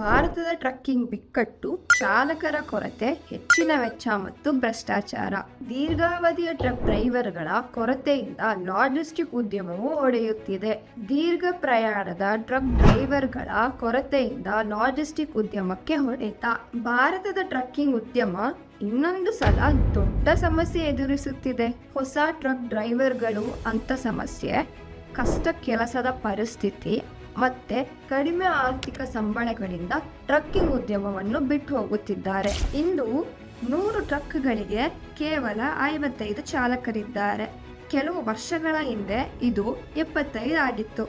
ಭಾರತದ ಟ್ರಕ್ಕಿಂಗ್ ಬಿಕ್ಕಟ್ಟು, ಚಾಲಕರ ಕೊರತೆ, ಹೆಚ್ಚಿನ ವೆಚ್ಚ ಮತ್ತು ಭ್ರಷ್ಟಾಚಾರ. ದೀರ್ಘಾವಧಿಯ ಟ್ರಕ್ ಡ್ರೈವರ್ಗಳ ಕೊರತೆಯಿಂದ ಲಾಜಿಸ್ಟಿಕ್ ಉದ್ಯಮವು ಒಡೆಯುತ್ತಿದೆ. ದೀರ್ಘ ಪ್ರಯಾಣದ ಟ್ರಕ್ ಡ್ರೈವರ್ಗಳ ಕೊರತೆಯಿಂದ ಲಾಜಿಸ್ಟಿಕ್ ಉದ್ಯಮಕ್ಕೆ ಹೊಡೆತ. ಭಾರತದ ಟ್ರಕ್ಕಿಂಗ್ ಉದ್ಯಮ ಇನ್ನೊಂದು ಸಲ ದೊಡ್ಡ ಸಮಸ್ಯೆ ಎದುರಿಸುತ್ತಿದೆ. ಹೊಸ ಟ್ರಕ್ ಡ್ರೈವರ್ಗಳು ಅಂತ ಸಮಸ್ಯೆ, ಕಷ್ಟ ಕೆಲಸದ ಪರಿಸ್ಥಿತಿ ಮತ್ತೆ ಕಡಿಮೆ ಆರ್ಥಿಕ ಸಂಬಳಗಳಿಂದ ಟ್ರಕ್ಕಿಂಗ್ ಉದ್ಯಮವನ್ನು ಬಿಟ್ಟು ಹೋಗುತ್ತಿದ್ದಾರೆ. ಇಂದು ನೂರು ಟ್ರಕ್ಗಳಿಗೆ ಕೇವಲ ಐವತ್ತೈದು ಚಾಲಕರಿದ್ದಾರೆ. ಕೆಲವು ವರ್ಷಗಳ ಹಿಂದೆ ಇದು ಎಪ್ಪತ್ತೈದು ಆಗಿತ್ತು.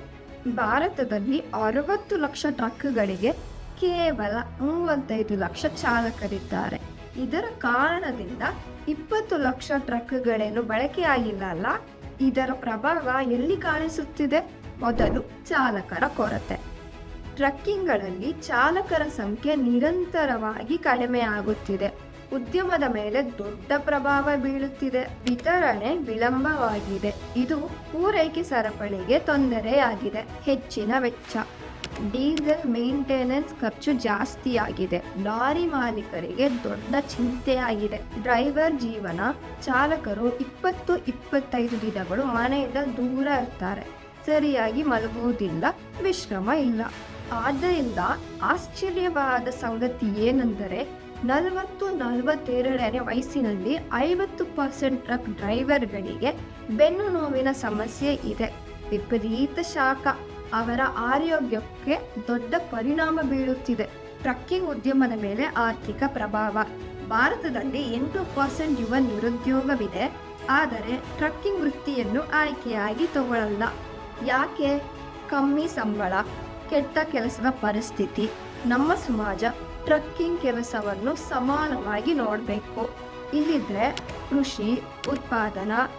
ಭಾರತದಲ್ಲಿ ಅರವತ್ತು ಲಕ್ಷ ಟ್ರಕ್ಗಳಿಗೆ ಕೇವಲ ಮೂವತ್ತೈದು ಲಕ್ಷ ಚಾಲಕರಿದ್ದಾರೆ. ಇದರ ಕಾರಣದಿಂದ ಇಪ್ಪತ್ತು ಲಕ್ಷ ಟ್ರಕ್ಗಳೇನು ಬಳಕೆಯಾಗಿಲ್ಲ ಅಲ್ಲ? ಇದರ ಪ್ರಭಾವ ಎಲ್ಲಿ ಕಾಣಿಸುತ್ತಿದೆ? ಮೊದಲು ಚಾಲಕರ ಕೊರತೆ. ಟ್ರಕ್ಕಿಂಗ್ಗಳಲ್ಲಿ ಚಾಲಕರ ಸಂಖ್ಯೆ ನಿರಂತರವಾಗಿ ಕಡಿಮೆಯಾಗುತ್ತಿದೆ. ಉದ್ಯಮದ ಮೇಲೆ ದೊಡ್ಡ ಪ್ರಭಾವ ಬೀಳುತ್ತಿದೆ. ವಿತರಣೆ ವಿಳಂಬವಾಗಿದೆ. ಇದು ಪೂರೈಕೆ ಸರಪಳಿಗೆ ತೊಂದರೆಯಾಗಿದೆ. ಹೆಚ್ಚಿನ ವೆಚ್ಚ. ಡೀಸೆಲ್ ಮೇಂಟೆನೆನ್ಸ್ ಖರ್ಚು ಜಾಸ್ತಿಯಾಗಿದೆ. ಲಾರಿ ಮಾಲೀಕರಿಗೆ ದೊಡ್ಡ ಚಿಂತೆಯಾಗಿದೆ. ಡ್ರೈವರ್ ಜೀವನ ಚಾಲಕರು ಇಪ್ಪತ್ತು ಇಪ್ಪತ್ತೈದು ದಿನಗಳು ಮನೆಯಿಂದ ದೂರ ಇರ್ತಾರೆ. ಸರಿಯಾಗಿ ಮಲಗುವುದಿಲ್ಲ, ವಿಶ್ರಮ ಇಲ್ಲ. ಆದ್ದರಿಂದ ಆಶ್ಚರ್ಯವಾದ ಸಂಗತಿ ಏನೆಂದರೆ, ನಲವತ್ತು ನಲವತ್ತೆರಡನೇ ವಯಸ್ಸಿನಲ್ಲಿ ಐವತ್ತು ಪರ್ಸೆಂಟ್ ಟ್ರಕ್ ಡ್ರೈವರ್ಗಳಿಗೆ ಬೆನ್ನು ನೋವಿನ ಸಮಸ್ಯೆ ಇದೆ. ವಿಪರೀತ ಶಾಖ. ಅವರ ಆರೋಗ್ಯಕ್ಕೆ ದೊಡ್ಡ ಪರಿಣಾಮ ಬೀಳುತ್ತಿದೆ ಟ್ರಕ್ಕಿಂಗ್ ಉದ್ಯಮದ ಮೇಲೆ ಆರ್ಥಿಕ ಪ್ರಭಾವ. ಭಾರತದಲ್ಲಿ ಎಂಟು ಪರ್ಸೆಂಟ್ ಯುವ ನಿರುದ್ಯೋಗವಿದೆ. ಆದರೆ ಟ್ರಕ್ಕಿಂಗ್ ವೃತ್ತಿಯನ್ನು ಆಯ್ಕೆಯಾಗಿ ತಗೊಳ್ಳಲ್ಲ. ಯಾಕೆ ಕಮ್ಮಿ ಸಂಬಳ, ಕೆಟ್ಟ ಕೆಲಸದ ಪರಿಸ್ಥಿತಿ? ನಮ್ಮ ಸಮಾಜ ಟ್ರಕ್ಕಿಂಗ್ ಕೆಲಸವನ್ನು ಸಮಾನವಾಗಿ ನೋಡಬೇಕು. ಇಲ್ಲಿದ್ರೆ ಕೃಷಿ, ಉತ್ಪಾದನಾ,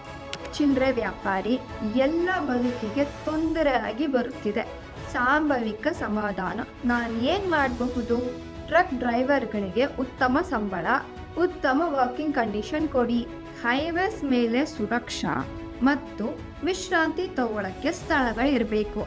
ಚಿಲ್ಲರೆ ವ್ಯಾಪಾರಿ ಎಲ್ಲ ಬದುಕಿಗೆ ತೊಂದರೆಯಾಗಿ ಬರುತ್ತಿದೆ. ಸಾಂಭವಿಕ ಸಮಾಧಾನ. ನಾನು ಏನು ಮಾಡಬಹುದು? ಟ್ರಕ್ ಡ್ರೈವರ್ಗಳಿಗೆ ಉತ್ತಮ ಸಂಬಳ, ಉತ್ತಮ ವರ್ಕಿಂಗ್ ಕಂಡೀಷನ್ ಕೊಡಿ. ಹೈವೇಸ್ ಮೇಲೆ ಸುರಕ್ಷಾ. ಮತ್ತು ವಿಶ್ರಾಂತಿ ತಗೊಳ್ಳಕ್ಕೆ ಸ್ಥಳಗಳಿರಬೇಕು.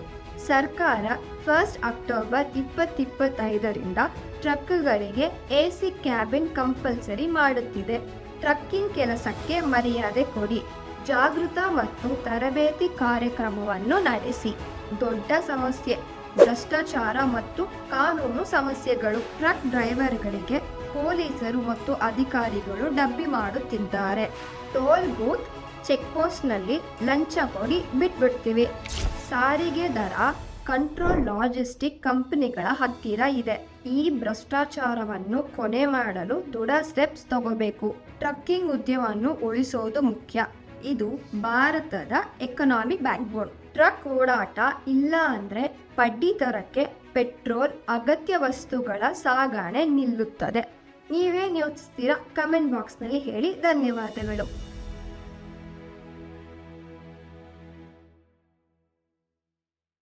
ಸರ್ಕಾರ ಫಸ್ಟ್ ಅಕ್ಟೋಬರ್ ಇಪ್ಪತ್ತಿಪ್ಪತ್ತೈದರಿಂದ ಟ್ರಕ್ಗಳಿಗೆ ಎ ಸಿ ಕ್ಯಾಬಿನ್ ಕಂಪಲ್ಸರಿ ಮಾಡುತ್ತಿದೆ. ಟ್ರಕ್ಕಿಂಗ್ ಕೆಲಸಕ್ಕೆ ಮರ್ಯಾದೆ ಕೊಡಿ. ಜಾಗೃತ ಮತ್ತು ತರಬೇತಿ ಕಾರ್ಯಕ್ರಮವನ್ನು ನಡೆಸಿ. ದೊಡ್ಡ ಸಮಸ್ಯೆ, ಭ್ರಷ್ಟಾಚಾರ ಮತ್ತು ಕಾನೂನು ಸಮಸ್ಯೆಗಳು. ಟ್ರಕ್ ಡ್ರೈವರ್ಗಳಿಗೆ ಪೊಲೀಸರು ಮತ್ತು ಅಧಿಕಾರಿಗಳು ಡಬ್ಬಿ ಮಾಡುತ್ತಿದ್ದಾರೆ. ಟೋಲ್ ಬೂತ್ ಚೆಕ್ ಪೋಸ್ಟ್ನಲ್ಲಿ ಲಂಚ ಕೊಡಿ ಬಿಟ್ಬಿಡ್ತೀವಿ. ಸಾರಿಗೆ ದರ ಕಂಟ್ರೋಲ್ ಲಾಜಿಸ್ಟಿಕ್ ಕಂಪನಿಗಳ ಹತ್ತಿರ ಇದೆ. ಈ ಭ್ರಷ್ಟಾಚಾರವನ್ನು ಕೊನೆ ಮಾಡಲು ದೃಢ ಸ್ಟೆಪ್ಸ್ ತಗೋಬೇಕು. ಟ್ರಕ್ಕಿಂಗ್ ಉದ್ಯಮವನ್ನು ಉಳಿಸೋದು ಮುಖ್ಯ. ಇದು ಭಾರತದ ಎಕನಾಮಿಕ್ ಬ್ಯಾಕ್ಬೋನ್. ಟ್ರಕ್ ಓಡಾಟ ಇಲ್ಲ ಅಂದ್ರೆ ಪಡ್ಡಿ ದರಕ್ಕೆ ಪೆಟ್ರೋಲ್, ಅಗತ್ಯ ವಸ್ತುಗಳ ಸಾಗಣೆ ನಿಲ್ಲುತ್ತದೆ. ನೀವೇನು ಯೋಚಿಸ್ತೀರಾ ಕಮೆಂಟ್ ಬಾಕ್ಸ್ನಲ್ಲಿ ಹೇಳಿ ಧನ್ಯವಾದಗಳು.